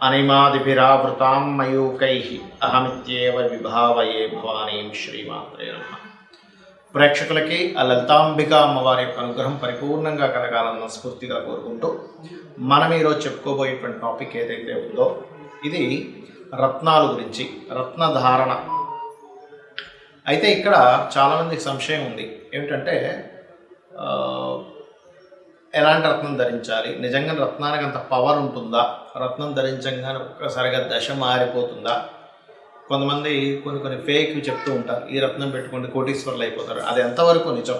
అనిమాదిభిరావృతాం మయూకై అహమిత్యేవ విభావయే భవానీం శ్రీమాత్రే నమ ప్రేక్షకులకి ఆ లలితాంబిక అమ్మవారి యొక్క అనుగ్రహం పరిపూర్ణంగా కలగాలన్న స్ఫూర్తిగా కోరుకుంటూ మనం ఈరోజు చెప్పుకోబోయేటువంటి టాపిక్ ఏదైతే ఉందో ఇది రత్నాల గురించి రత్నధారణ. అయితే ఇక్కడ చాలామందికి సంశయం ఉంది. ఏమిటంటే ఎలాంటి రత్నం ధరించాలి? నిజంగా రత్నానికి అంత పవర్ ఉంటుందా? రత్నం ధరించగానే ఒక్కసారిగా దశ మారిపోతుందా? కొంతమంది కొన్ని కొన్ని ఫేక్ చెప్తూ ఉంటారు. ఈ రత్నం పెట్టుకుంటే కోటీశ్వర్లు అయిపోతారు. అది ఎంతవరకు నిజం?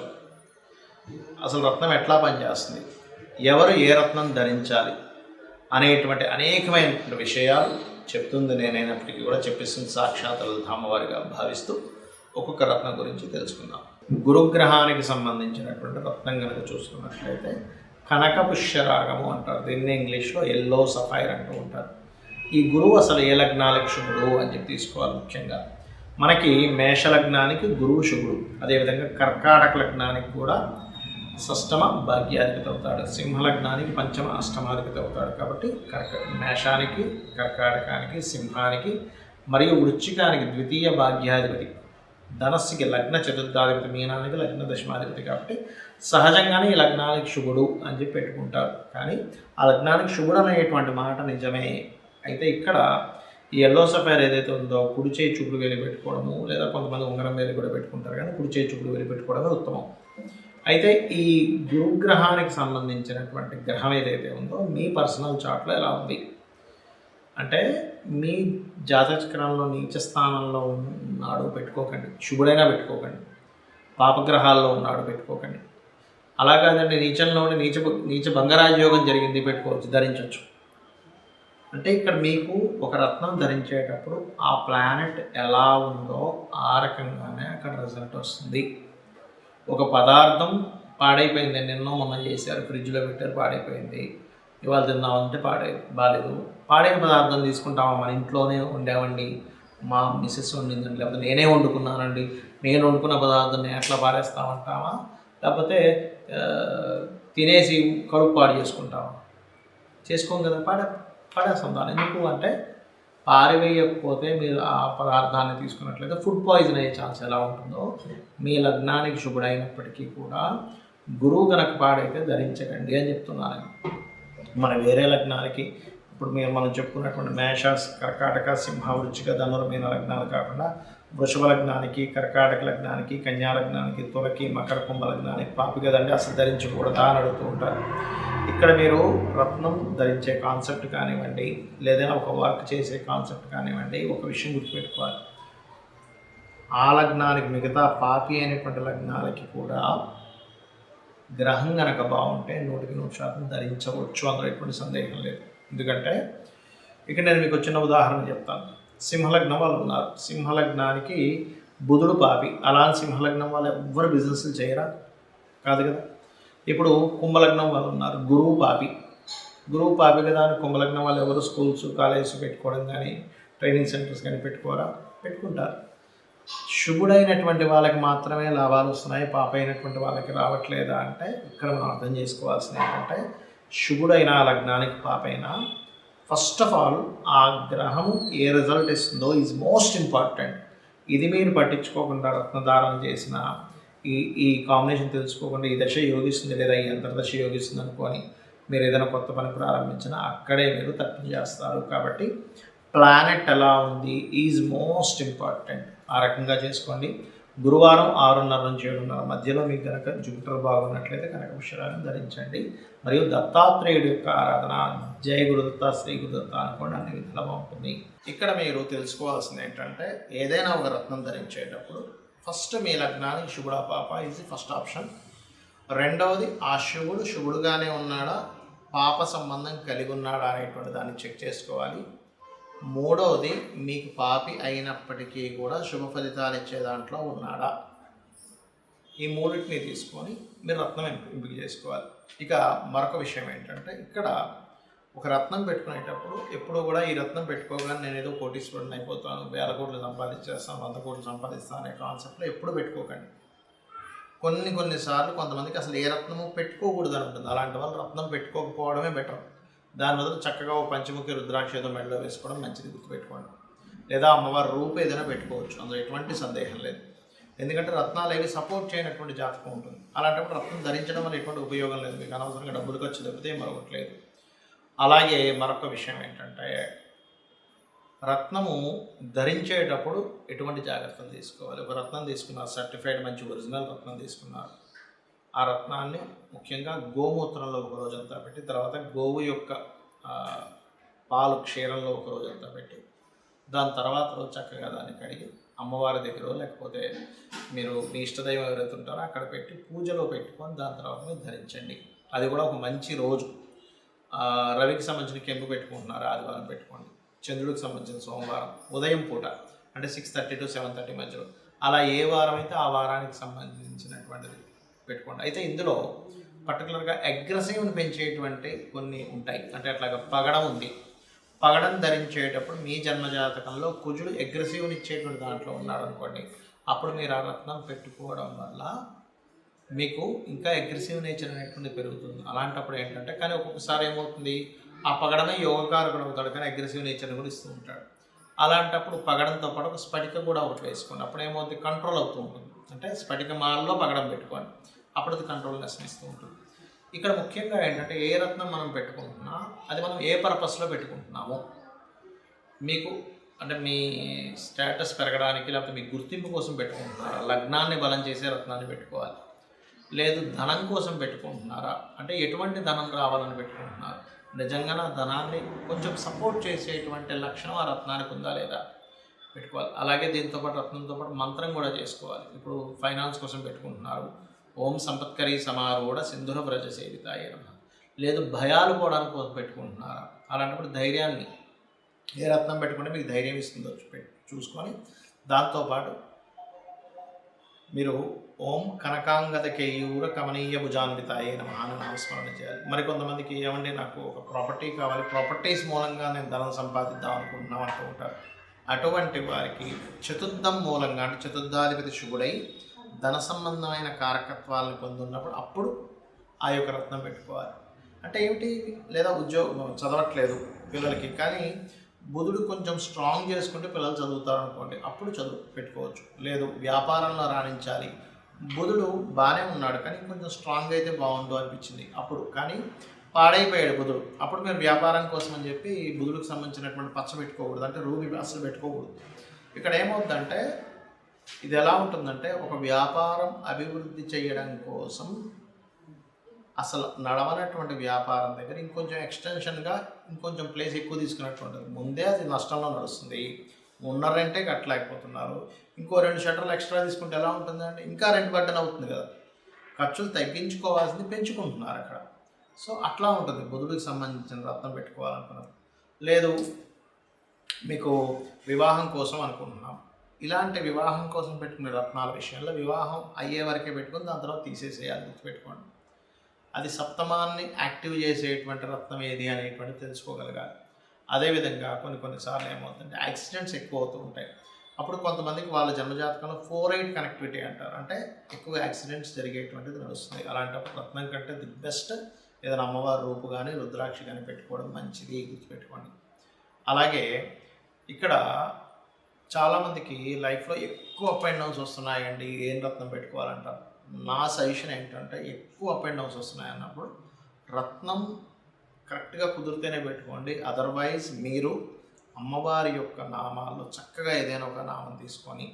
అసలు రత్నం ఎట్లా పనిచేస్తుంది? ఎవరు ఏ రత్నం ధరించాలి? అనేటువంటి అనేకమైనటువంటి విషయాలు చెప్తుంది నేనైనప్పటికీ కూడా చెప్పిస్తుంది సాక్షాత్ ధామవారిగా భావిస్తూ ఒక్కొక్క రత్నం గురించి తెలుసుకుందాం. గురుగ్రహానికి సంబంధించినటువంటి రత్నం కనుక చూసుకున్నట్లయితే కనక పుష్యరాగము అంటారు. దీన్ని ఇంగ్లీష్లో ఎల్లో సఫైర్ అంటూ ఉంటారు. ఈ గురువు అసలు ఏ లగ్నాలకు శుభుడు అని చెప్పి తీసుకోవాలి ముఖ్యంగా. మనకి మేష లగ్నానికి గురువు శుభుడు అదేవిధంగా కర్కాటక లగ్నానికి కూడా షష్టమ భాగ్యాధిపతి అవుతాడు. సింహ లగ్నానికి పంచమ అష్టమాధిపతి అవుతాడు. కాబట్టి కర్క మేషానికి కర్కాటకానికి సింహానికి మరియు వృచ్చికానికి ద్వితీయ భాగ్యాధిపతి. ధనస్సుకి లగ్న చతుర్థాధిపతి మీనానికి లగ్న దశమాధిపతి కాబట్టి సహజంగానే ఈ లగ్నానికి శుభుడు అని చెప్పి పెట్టుకుంటారు. కానీ ఆ లగ్నానికి శుభుడు అనేటువంటి మాట నిజమే. అయితే ఇక్కడ ఈ ఎల్లో సఫైర్ ఏదైతే ఉందో కుడి చేయి చూపుడు వేలు పెట్టుకోవడము లేదా కొంతమంది ఉంగరం వేలు కూడా పెట్టుకుంటారు కానీ కుడి చేయి చూపుడు వేలు పెట్టుకోవడమే ఉత్తమం. అయితే ఈ గురుగ్రహానికి సంబంధించినటువంటి గ్రహం ఏదైతే ఉందో మీ పర్సనల్ చార్ట్లో ఎలా ఉంది? అంటే మీ జాతచక్రంలో నీచ స్థానంలో ఉన్నాడు పెట్టుకోకండి. శుభుడైనా పెట్టుకోకండి. పాపగ్రహాల్లో ఉన్నాడు పెట్టుకోకండి. అలా కాదండి నీచంలోని నీచ నీచ బంగరాజయోగం జరిగింది పెట్టుకోవచ్చు ధరించవచ్చు అంటే ఇక్కడ మీకు ఒక రత్నం ధరించేటప్పుడు ఆ ప్లానెట్ ఎలా ఉందో ఆ రకంగానే అక్కడ రిజల్ట్ వస్తుంది. ఒక పదార్థం పాడైపోయింది నిన్నో మొన్న చేశారు ఫ్రిడ్జ్లో పెట్టారు పాడైపోయింది. ఇవాళ తిన్నామంటే పాడై బాగాలేదు పాడైన పదార్థం తీసుకుంటామా? మన ఇంట్లోనే ఉండేవండి. మా మిస్సెస్ వండిందండి లేకపోతే నేనే వండుకున్నానండి. నేను వండుకున్న పదార్థాన్ని ఎట్లా పాడేస్తామంటామా లేకపోతే తినేసి కడుపు పాడు చేసుకుంటామా? చేసుకోం కదా. పాడే పడేస్తాం దాన్ని. ఎందుకు అంటే పారివేయకపోతే మీరు ఆ పదార్థాన్ని తీసుకున్నట్లయితే ఫుడ్ పాయిజన్ అయ్యే ఛాన్స్ ఎలా ఉంటుందో మీ లగ్నానికి శుభుడైనప్పటికీ కూడా గురువు గనక పాడైతే ధరించకండి అని చెప్తున్నాను మన వేరే లగ్నానికి ఇప్పుడు మీరు మనం చెప్పుకున్నటువంటి మేష కర్కాటక సింహ వృచ్చిక ధనుర్మైన లగ్నాలు కాకుండా వృషభ లగ్నానికి కర్కాటక లగ్నానికి కన్యా లగ్నానికి తులకి మకర కుంభ లగ్నానికి పాపి కదండి అసలు ధరించకూడదా అని అడుగుతూ ఉంటారు. ఇక్కడ మీరు రత్నం ధరించే కాన్సెప్ట్ కానివ్వండి లేదా ఒక వర్క్ చేసే కాన్సెప్ట్ కానివ్వండి ఒక విషయం గుర్తుపెట్టుకోవాలి. ఆ లగ్నానికి మిగతా పాపి అయినటువంటి లగ్నాలకి కూడా గ్రహం గనక బాగుంటే నూటికి నూరు శాతం ధరించవచ్చు అందులో ఎటువంటి సందేహం లేదు. ఎందుకంటే ఇక్కడ నేను మీకు వచ్చిన ఉదాహరణ చెప్తాను. సింహలగ్నం వాళ్ళు ఉన్నారు. సింహలగ్నానికి బుధుడు పాపి. అలాంటి సింహలగ్నం వాళ్ళు ఎవ్వరు బిజినెస్లు చేయరా? కాదు కదా. ఇప్పుడు కుంభలగ్నం వాళ్ళు ఉన్నారు. గురువు పాపి. గురువు పాపి కదా అని కుంభలగ్నం వాళ్ళు ఎవరు స్కూల్స్ కాలేజెస్ పెట్టుకోవడం కానీ ట్రైనింగ్ సెంటర్స్ కానీ పెట్టుకోరా? పెట్టుకుంటారు. శుభుడైనటువంటి వాళ్ళకి మాత్రమే లాభాలు వస్తున్నాయి పాప అయినటువంటి వాళ్ళకి రావట్లేదా అంటే ఇక్కడ మనం అర్థం చేసుకోవాల్సింది ఏంటంటే శుభుడైన ఆ లగ్నానికి పాపైనా ఫస్ట్ ఆఫ్ ఆల్ ఆ గ్రహం ఏ రిజల్ట్ ఇస్తుందో ఈజ్ మోస్ట్ ఇంపార్టెంట్ ఇది మీరు పట్టించుకోకుండా రత్నధారణ చేసిన ఈ ఈ కాంబినేషన్ తెలుసుకోకుండా ఈ దశ యోగిస్తుంది లేదా ఈ అంతర్దశ యోగిస్తుంది అనుకొని మీరు ఏదైనా కొత్త పని ప్రారంభించినా అక్కడే మీరు తప్పించేస్తారు. కాబట్టి ప్లానెట్ ఎలా ఉంది ఈజ్ మోస్ట్ ఇంపార్టెంట్ ఆ రకంగా చేసుకోండి. గురువారం ఆరున్నర నుంచి ఏడున్నర మధ్యలో మీకు కనుక జూపిటర్ బాగున్నట్లయితే కనుక విషయాలను ధరించండి. మరియు దత్తాత్రేయుడి యొక్క ఆరాధన జయ గురుదత్త శ్రీ గురుదత్త అనుకోండి అన్ని విధాలుగా బాగుంటుంది. ఇక్కడ మీరు తెలుసుకోవాల్సింది ఏంటంటే ఏదైనా ఒక రత్నం ధరించేటప్పుడు ఫస్ట్ మీ లగ్నానికి శుభుడా పాప ఇది ఫస్ట్ ఆప్షన్ రెండవది ఆ శివుడు శుభుడుగానే ఉన్నాడా పాప సంబంధం కలిగి ఉన్నాడా అనేటువంటి దాన్ని చెక్ చేసుకోవాలి. మూడవది మీకు పాపి అయినప్పటికీ కూడా శుభ ఫలితాలు ఇచ్చే దాంట్లో ఉన్నాడా? ఈ మూడింటిని తీసుకొని మీరు రత్నం ఎంపిక చేసుకోవాలి. ఇక మరొక విషయం ఏంటంటే ఇక్కడ ఒక రత్నం పెట్టుకునేటప్పుడు ఎప్పుడు కూడా ఈ రత్నం పెట్టుకోగానే నేను ఏదో కోటీశ్వరుని అయిపోతాను వేల కోట్లు సంపాదించేస్తాను వంద కోట్లు సంపాదిస్తాను అనే కాన్సెప్ట్లో ఎప్పుడు పెట్టుకోకండి. కొన్ని కొన్నిసార్లు కొంతమందికి అసలు ఏ రత్నము పెట్టుకోకూడదు అని ఉంటుంది. అలాంటి వాళ్ళు రత్నం పెట్టుకోకపోవడమే బెటర్. దాని బదులు చక్కగా ఓ పంచముఖి రుద్రాక్ష ఏదో మెడలో వేసుకోవడం మంచిది గుర్తుపెట్టుకోండి. లేదా అమ్మవారి రూపు ఏదైనా పెట్టుకోవచ్చు అందులో ఎటువంటి సందేహం లేదు. ఎందుకంటే రత్నాలు ఏవి సపోర్ట్ చేయనటువంటి జాతకం ఉంటుంది. అలాంటప్పుడు రత్నం ధరించడం వల్ల ఎటువంటి ఉపయోగం లేదు. మీకు అనవసరంగా డబ్బులు ఖర్చు తప్పితే మరొకటి లేదు. అలాగే మరొక విషయం ఏంటంటే రత్నము ధరించేటప్పుడు ఎటువంటి జాగ్రత్తలు తీసుకోవాలి? ఒక రత్నం తీసుకున్నారు సర్టిఫైడ్ మంచి ఒరిజినల్ రత్నం తీసుకున్నారు. ఆ రత్నాన్ని ముఖ్యంగా గోమూత్రంలో ఒక రోజంతా పెట్టి తర్వాత గోవు యొక్క పాలు క్షీరంలో ఒక రోజంతా పెట్టి దాని తర్వాత రోజు చక్కగా దాన్ని కడిగి అమ్మవారి దగ్గర లేకపోతే మీరు మీ ఇష్టదైవం ఎవరైతే ఉంటారో అక్కడ పెట్టి పూజలో పెట్టుకొని దాని తర్వాత మీరు ధరించండి. అది కూడా ఒక మంచి రోజు. రవికి సంబంధించిన కెంపు పెట్టుకుంటున్నారు? ఆదివారం పెట్టుకోండి. చంద్రుడికి సంబంధించిన సోమవారం ఉదయం పూట అంటే six thirty to seven thirty మధ్యలో. అలా ఏ వారం అయితే ఆ వారానికి సంబంధించినటువంటిది పెట్టుకోండి. అయితే ఇందులో పర్టికులర్గా అగ్రెసివ్ని పెంచేటువంటి కొన్ని ఉంటాయి. అంటే అట్లాగా పగడం ఉంది. పగడం ధరించేటప్పుడు మీ జన్మజాతకంలో కుజుడు అగ్రెసివ్ని ఇచ్చేటువంటి దాంట్లో ఉన్నాడు అనుకోండి అప్పుడు మీరు ఆ రత్నం పెట్టుకోవడం వల్ల మీకు ఇంకా అగ్రెసివ్ నేచర్ అనేటువంటి పెరుగుతుంది. అలాంటప్పుడు ఏంటంటే కానీ ఒక్కొక్కసారి ఏమవుతుంది ఆ పగడమే యోగకారకుడు అవుతాడు కానీ అగ్రెసివ్ నేచర్ని కూడా ఇస్తూ ఉంటాడు. అలాంటప్పుడు పగడంతో పాటు ఒక స్ఫటిక కూడా ఒకటి వేసుకోండి. అప్పుడు ఏమవుతుంది కంట్రోల్ అవుతూ ఉంటుంది. అంటే స్ఫటిక మాలలో పగడం పెట్టుకోండి అప్పుడు అది కంట్రోల్నెస్ ఇస్తూ ఉంటుంది. ఇక్కడ ముఖ్యంగా ఏంటంటే ఏ రత్నం మనం పెట్టుకుంటున్నా అది మనం ఏ పర్పస్లో పెట్టుకుంటున్నామో మీకు అంటే మీ స్టేటస్ పెరగడానికి లేకపోతే మీ గుర్తింపు కోసం పెట్టుకుంటున్నారా? లగ్నాన్ని బలం చేసే రత్నాన్ని పెట్టుకోవాలి. లేదు ధనం కోసం పెట్టుకుంటున్నారా? అంటే ఎటువంటి ధనం రావాలని పెట్టుకుంటున్నారు? నిజంగా నా ధనాన్ని కొంచెం సపోర్ట్ చేసేటువంటి లక్షణం ఆ రత్నానికి ఉందా లేదా? పెట్టుకోవాలి. అలాగే దీంతో పాటు రత్నంతో పాటు మంత్రం కూడా చేసుకోవాలి. ఇప్పుడు ఫైనాన్స్ కోసం పెట్టుకుంటున్నారు. ఓం సంపత్కరి సమారూఢ సింధుర వ్రజ సేవితాయ నమః. లేదు భయాలు పోవడానికి కోసం పెట్టుకుంటున్నారా? అలాంటప్పుడు ధైర్యాన్ని ఏ రత్నం పెట్టుకుంటే మీకు ధైర్యం ఇస్తుందో చూసుకొని దాంతోపాటు మీరు ఓం కనకాంగత కేయూర కమనీయ భుజాన్వితాయే నమ అని నామస్మరణ చేయాలి. మరి కొంతమందికి ఏమండి నాకు ఒక ప్రాపర్టీ కావాలి. ప్రాపర్టీస్ మూలంగా నేను ధనం సంపాదిద్దాం అనుకుంటున్నాం అంటూ ఉంటారు. అటువంటి వారికి చతుర్థం మూలంగా అంటే చతుర్థాధిపతి శుభుడై ధన సంబంధమైన కారకత్వాలను పొందున్నప్పుడు అప్పుడు ఆ యొక్క రత్నం పెట్టుకోవాలి. అంటే ఏమిటి? లేదా ఉద్యోగం చదవట్లేదు పిల్లలకి కానీ బుధుడు కొంచెం స్ట్రాంగ్ చేసుకుంటే పిల్లలు చదువుతారు అనుకోండి అప్పుడు చదువు పెట్టుకోవచ్చు. లేదు వ్యాపారంలో రాణించాలి. బుధుడు బాగానే ఉన్నాడు కానీ కొంచెం స్ట్రాంగ్ అయితే బాగుండు అనిపించింది అప్పుడు. కానీ పాడైపోయాడు బుధుడు. అప్పుడు మీరు వ్యాపారం కోసం అని చెప్పి బుధుడికి సంబంధించినటువంటి పచ్చ పెట్టుకోకూడదు అంటే రూబీ అసలు పెట్టుకోకూడదు. ఇక్కడ ఏమవుతుందంటే ఇది ఎలా ఉంటుందంటే ఒక వ్యాపారం అభివృద్ధి చేయడం కోసం అసలు నడవనటువంటి వ్యాపారం దగ్గర ఇంకొంచెం ఎక్స్టెన్షన్గా ఇంకొంచెం ప్లేస్ ఎక్కువ తీసుకున్నట్టు ఉంటుంది ముందే అది నష్టంలో నడుస్తుంది. ఉన్న రెంటే కట్టలేకపోతున్నారు. ఇంకో రెండు షటర్లు ఎక్స్ట్రా తీసుకుంటే ఎలా ఉంటుందండి? ఇంకా రెంట్ బడ్డన్ అవుతుంది కదా. ఖర్చులు తగ్గించుకోవాల్సింది పెంచుకుంటున్నారు అక్కడ. సో అట్లా ఉంటుంది. బుధుడికి సంబంధించిన రత్నం పెట్టుకోవాలనుకున్నాం. లేదు మీకు వివాహం కోసం అనుకుంటున్నాం. ఇలాంటి వివాహం కోసం పెట్టుకునే రత్నాల విషయంలో వివాహం అయ్యే వరకే పెట్టుకుని దాని తర్వాత తీసేసేయాలి గుర్తుపెట్టుకోండి. అది సప్తమాన్ని యాక్టివ్ చేసేటువంటి రత్నం ఏది అనేటువంటి తెలుసుకోగలగాలి. అదేవిధంగా కొన్ని కొన్నిసార్లు ఏమవుతుందంటే యాక్సిడెంట్స్ ఎక్కువ అవుతూ ఉంటాయి. అప్పుడు కొంతమందికి వాళ్ళ జన్మజాతకంలో ఫోర్ ఎయిట్ కనెక్టివిటీ అంటారు. అంటే ఎక్కువ యాక్సిడెంట్స్ జరిగేటువంటిది నడుస్తుంది అలాంటప్పుడు రత్నం కంటే ది బెస్ట్ ఏదైనా అమ్మవారి రూపు కానీ రుద్రాక్ష కానీ పెట్టుకోవడం మంచిది గుర్తుపెట్టుకోండి. అలాగే ఇక్కడ చాలామందికి లైఫ్లో ఎక్కువ అప్ అండ్ డౌన్స్ వస్తున్నాయండి ఏం రత్నం పెట్టుకోవాలంటారు. నా సజెషన్ ఏంటంటే ఎక్కువ అప్ అండ్ డౌన్స్ వస్తున్నాయి అన్నప్పుడు రత్నం కరెక్ట్గా కుదిరితేనే పెట్టుకోండి. అదర్వైజ్ మీరు అమ్మవారి యొక్క నామాల్లో చక్కగా ఏదైనా ఒక నామం తీసుకొని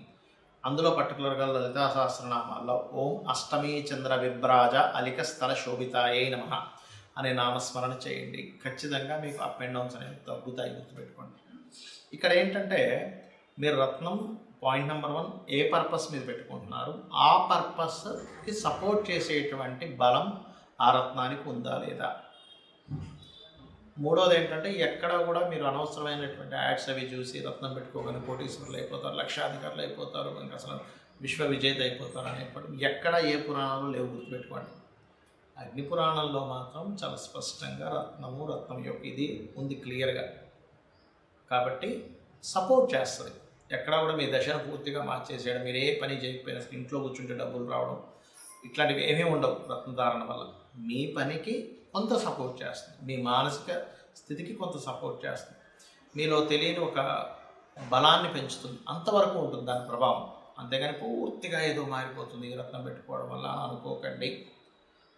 అందులో పర్టికులర్గా లలితా సహస్రనామాల్లో ఓం అష్టమి చంద్ర విభ్రాజ అలిక స్థల శోభితాయే నమ అనే నామస్మరణ చేయండి. ఖచ్చితంగా మీకు అప్ అండ్ డౌన్స్ అనేవి తగ్గుతాయి గుర్తుపెట్టుకోండి. ఇక్కడ ఏంటంటే మీరు రత్నం పాయింట్ నెంబర్ వన్ ఏ పర్పస్ మీద పెట్టుకుంటున్నారు ఆ పర్పస్కి సపోర్ట్ చేసేటువంటి బలం ఆ రత్నానికి ఉందా లేదా? మూడోది ఏంటంటే ఎక్కడ కూడా మీరు అనవసరమైనటువంటి యాడ్స్ అవి చూసి రత్నం పెట్టుకోగానే కోటీశ్వరులు అయిపోతారు లక్షాధికారులు అయిపోతారు ఇంకా అసలు విశ్వ విజేత అయిపోతారు అనేప్పటి ఎక్కడ ఏ పురాణాలు లేవు గుర్తుపెట్టుకోండి. అగ్ని పురాణంలో మాత్రం చాలా స్పష్టంగా రత్నము రత్నం యొక్క ఇది ఉంది క్లియర్గా. కాబట్టి సపోర్ట్ చేస్తుంది. ఎక్కడ కూడా మీ దశను పూర్తిగా మార్చేసేయడం మీరు ఏ పని చేయకపోయినా ఇంట్లో కూర్చుంటే డబ్బులు రావడం ఇట్లాంటివి ఏమీ ఉండవు రత్నధారణ వల్ల. మీ పనికి కొంత సపోర్ట్ చేస్తుంది. మీ మానసిక స్థితికి కొంత సపోర్ట్ చేస్తుంది. మీలో తెలియని ఒక బలాన్ని పెంచుతుంది. అంతవరకు ఉంటుంది దాని ప్రభావం. అంతేగాని పూర్తిగా ఏదో మారిపోతుంది ఈ రత్నం పెట్టుకోవడం వల్ల అనుకోకండి.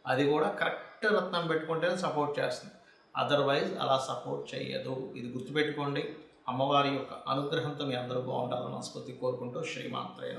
అది కూడా కరెక్ట్ రత్నం పెట్టుకుంటేనే సపోర్ట్ చేస్తుంది. అదర్వైజ్ అలా సపోర్ట్ చేయదు ఇది గుర్తుపెట్టుకోండి. అమ్మవారి యొక్క అనుగ్రహంతో మీ అందరూ బాగుండాలని మనస్ఫూర్తి కోరుకుంటూ శ్రీమాత్రేణ